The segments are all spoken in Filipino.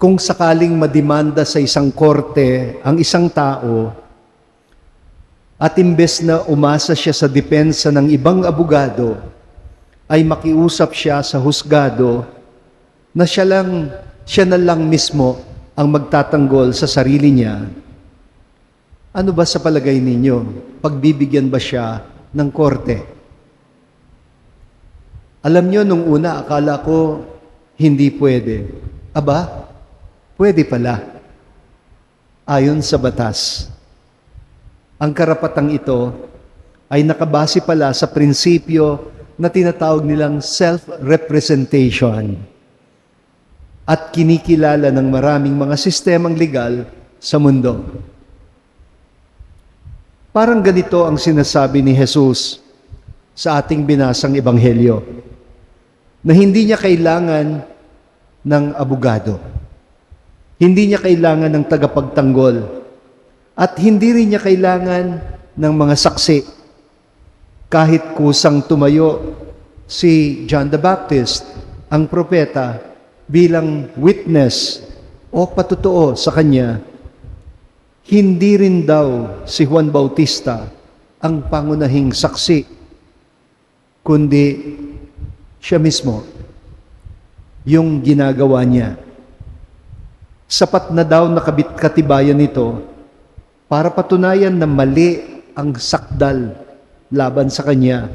kung sakaling madimanda sa isang korte ang isang tao at imbes na umasa siya sa depensa ng ibang abogado, ay makiusap siya sa husgado na siya lang siya na lang mismo ang magtatanggol sa sarili niya. Ano ba sa palagay ninyo? Pagbibigyan ba siya ng korte? Alam nyo, nung una, akala ko hindi pwede. Aba, pwede pala. Ayon sa batas. Ang karapatang ito ay nakabase pala sa prinsipyo na tinatawag nilang self-representation at kinikilala ng maraming mga sistemang legal sa mundo. Parang ganito ang sinasabi ni Jesus sa ating binasang ebanghelyo na hindi niya kailangan ng abogado. Hindi niya kailangan ng tagapagtanggol at hindi rin niya kailangan ng mga saksi. Kahit kusang tumayo si John the Baptist, ang propeta, bilang witness o patutuo sa kanya, hindi rin daw si Juan Bautista ang pangunahing saksi, kundi siya mismo, yung ginagawa niya. Sapat na daw nakabit katibayan nito para patunayan na mali ang sakdal laban sa kanya.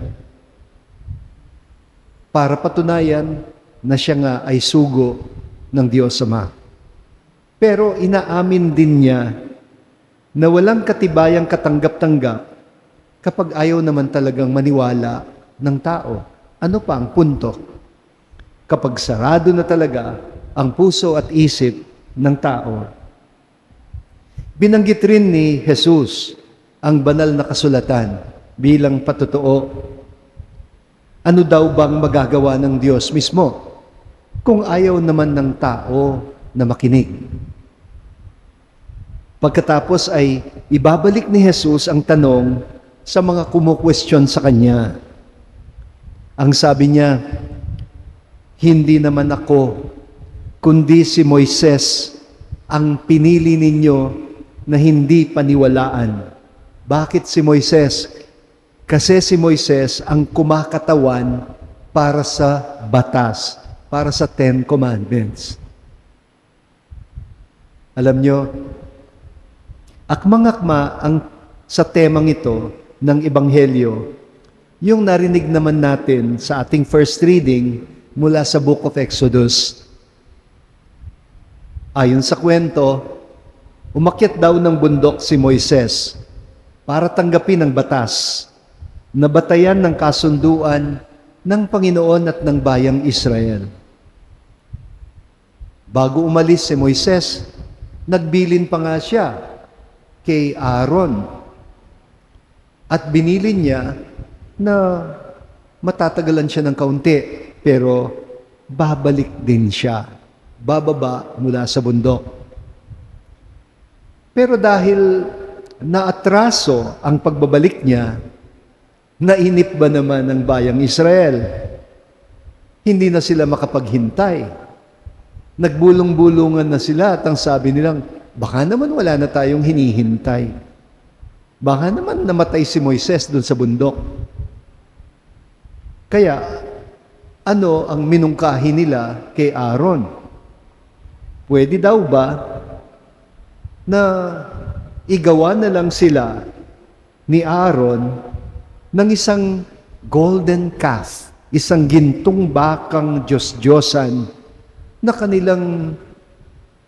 Para patunayan na siya nga ay sugo ng Diyos Ama. Pero inaamin din niya na walang katibayang katanggap-tanggap kapag ayaw naman talagang maniwala ng tao. Ano pa ang punto? Kapag sarado na talaga ang puso at isip ng tao, Binanggit rin ni Jesus ang banal na kasulatan bilang patotoo. Ano daw bang magagawa ng Diyos mismo kung ayaw naman ng tao na makinig? Pagkatapos ay ibabalik ni Jesus ang tanong sa mga kumukwestiyon sa Kanya. Ang sabi niya, hindi naman ako, kundi si Moises ang pinili ninyo na hindi paniwalaan. Bakit si Moises? Kasi si Moises ang kumakatawan para sa batas, para sa Ten Commandments. Alam nyo, akmang-akma ang sa temang ito ng Ebanghelyo, yung narinig naman natin sa ating first reading mula sa Book of Exodus. Ayon sa kwento, Umakyat daw ng bundok si Moises para tanggapin ang batas na batayan ng kasunduan ng Panginoon at ng bayang Israel. Bago umalis si Moises, nagbilin pa nga siya kay Aaron at binilin niya na matatagalan siya ng kaunti pero babalik din siya. Bababa mula sa bundok. Pero dahil naatraso ang pagbabalik niya, nainip ba naman ng bayang Israel? Hindi na sila makapaghintay. Nagbulong-bulungan na sila at ang sabi nilang, baka naman wala na tayong hinihintay. Baka naman namatay si Moises doon sa bundok. Kaya, ano ang minungkahi nila kay Aaron? Pwede daw ba na igawa na lang sila ni Aaron ng isang golden calf, isang gintong bakang Diyos-Diyosan na kanilang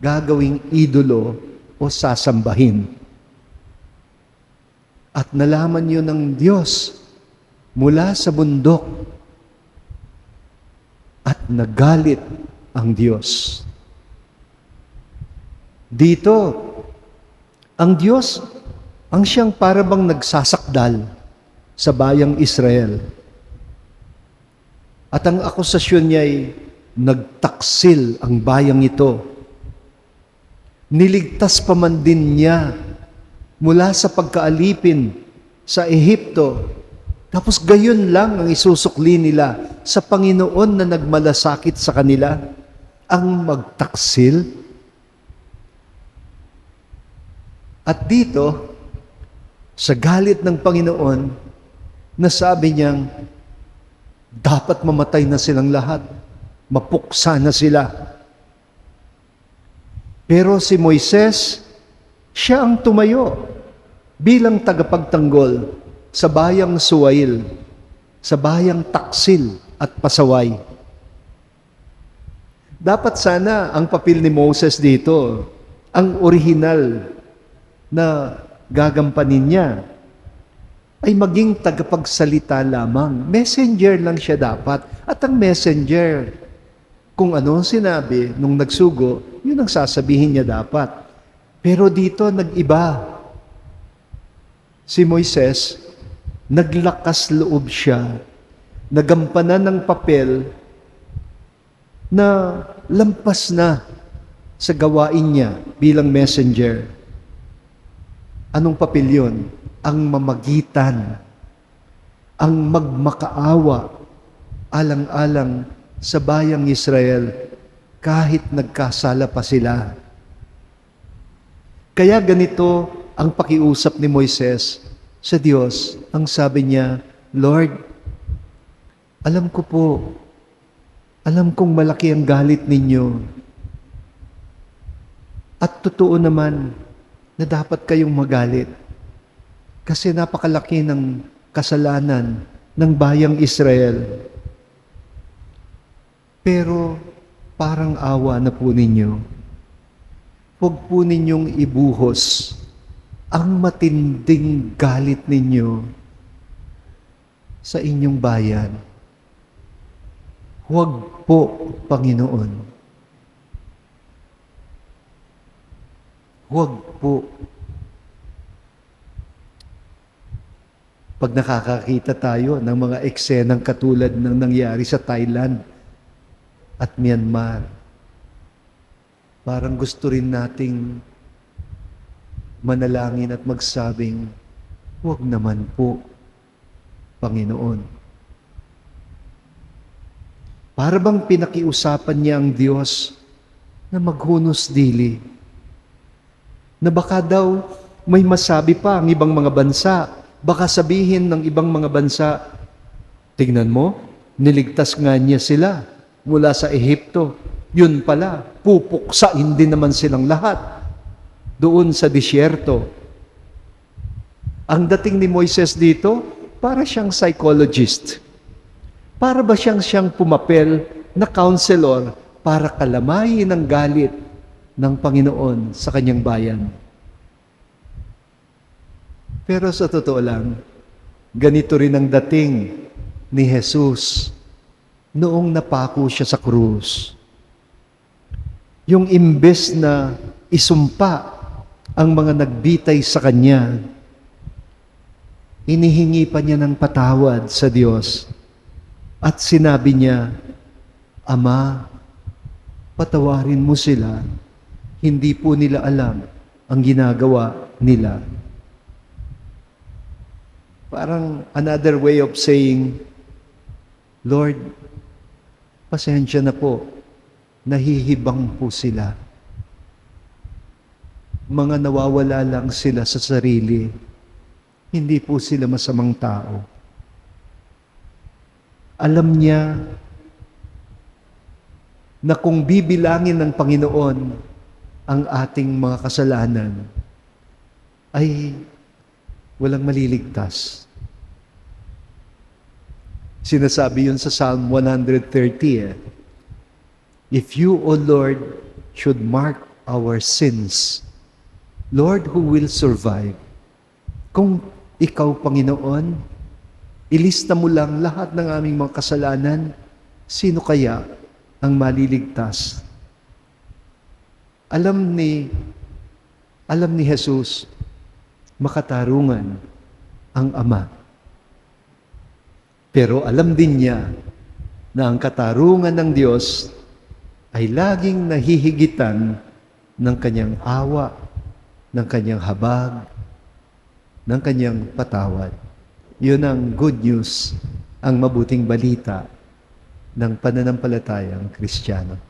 gagawing idolo o sasambahin. At nalaman niyo ng Diyos mula sa bundok at nagalit ang Diyos. Dito, ang Diyos, ang siyang parabang nagsasakdal sa bayang Israel. At ang akusasyon niya ay nagtaksil ang bayang ito. Niligtas pa man din niya mula sa pagkaalipin sa Ehipto. Tapos gayon lang ang isusukli nila sa Panginoon na nagmalasakit sa kanila ang magtaksil At dito, sa galit ng Panginoon, nasabi niyang, dapat mamatay na silang lahat. Mapuksa na sila. Pero si Moises, siya ang tumayo bilang tagapagtanggol sa bayang Suwail, sa bayang Taksil at Pasaway. Dapat sana ang papel ni Moses dito, ang orihinal na gagampanin niya, ay maging tagapagsalita lamang. Messenger lang siya dapat. At ang messenger, kung ano ang sinabi nung nagsugo, yun ang sasabihin niya dapat. Pero dito nag-iba. Si Moises, naglakas loob siya, nagampanan ng papel na lampas na sa gawain niya bilang messenger. Anong papel yun? Ang mamagitan, ang magmakaawa, alang-alang sa bayang Israel kahit nagkasala pa sila. Kaya ganito ang pakiusap ni Moises sa Diyos. Ang sabi niya, Lord, alam ko po, alam kong malaki ang galit ninyo. At totoo naman na dapat kayong magalit. Kasi napakalaki ng kasalanan ng bayang Israel. Pero parang awa na po ninyo. Huwag po ninyong ibuhos ang matinding galit ninyo sa inyong bayan. Huwag po, Panginoon. Huwag po. Pag nakakakita tayo ng mga eksenang katulad ng nangyari sa Thailand at Myanmar, parang gusto rin nating manalangin at magsabing, huwag naman po, Panginoon. Para bang pinakiusapan niya ang Diyos na maghunos dili, na baka daw may masabi pa ang ibang mga bansa, baka sabihin ng ibang mga bansa, tignan mo, niligtas nga niya sila mula sa Ehipto. Yun pala, pupuksain din naman silang lahat doon sa disyerto. Ang dating ni Moises dito, para siyang psychologist. Para ba siyang siyang pumapel na counselor para kalamayin ang galit ng Panginoon sa kanyang bayan. Pero sa totoo lang, ganito rin ang dating ni Jesus noong napako siya sa krus. Yung imbes na isumpa ang mga nagbitay sa kanya, inihingi pa niya ng patawad sa Diyos at sinabi niya, Ama, patawarin mo sila, hindi po nila alam ang ginagawa nila. Parang another way of saying, Lord, pasensya na po, nahihibang po sila. Mga nawawala lang sila sa sarili, hindi po sila masamang tao. Alam niya na kung bibilangin ng Panginoon ang ating mga kasalanan, ay walang maliligtas. Sinasabi yun sa Psalm 130 eh. If you, O Lord, should mark our sins, Lord, who will survive? Kung ikaw, Panginoon, ilista mo lang lahat ng aming mga kasalanan, sino kaya ang maliligtas? Alam ni alam ni Jesus, makatarungan ang Ama. Pero alam din niya na ang katarungan ng Diyos ay laging nahihigitan ng kanyang awa, ng kanyang habag, ng kanyang patawad. Yun ang good news, ang mabuting balita ng pananampalatayang Kristiyano.